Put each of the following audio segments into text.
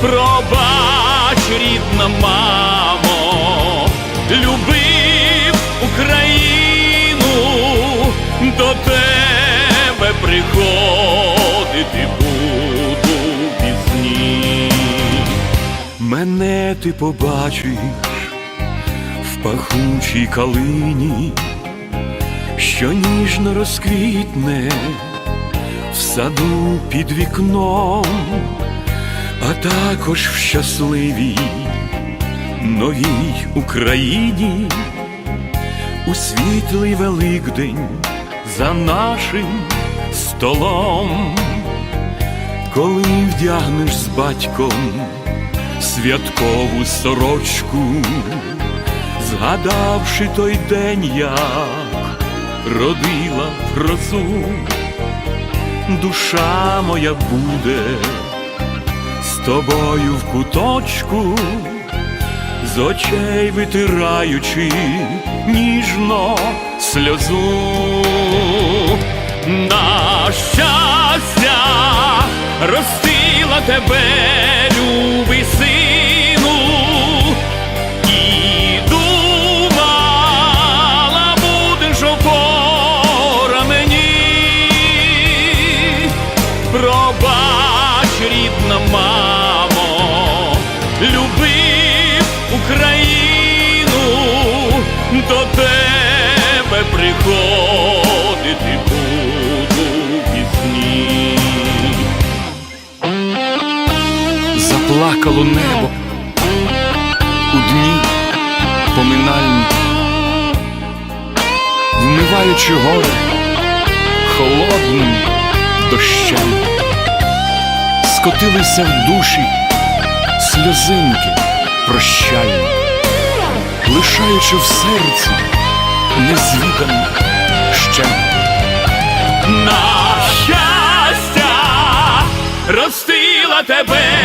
пробач, рідна мамо, любив Україну, до тебе приходити буду пізні. Мене ти побачиш в пахучій калині, що ніжно розквітне в саду під вікном, а також в щасливій новій Україні, у світлий Великдень за нашим столом, коли вдягнеш з батьком святкову сорочку, згадавши той день, як родила грозу, душа моя буде тобою в куточку, з очей витираючи ніжно сльозу. На щастя ростила тебе, любий сину, Заплакало небо. У дні поминальні, вмиваючи горе холодним дощем, скотилися в душі сльозинки прощальні, лишаючи в серці незвіданий щем. На щастя ростила тебе,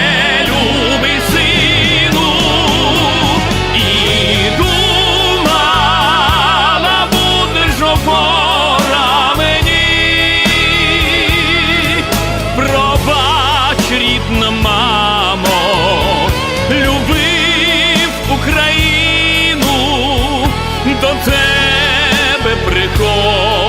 до тебе приходить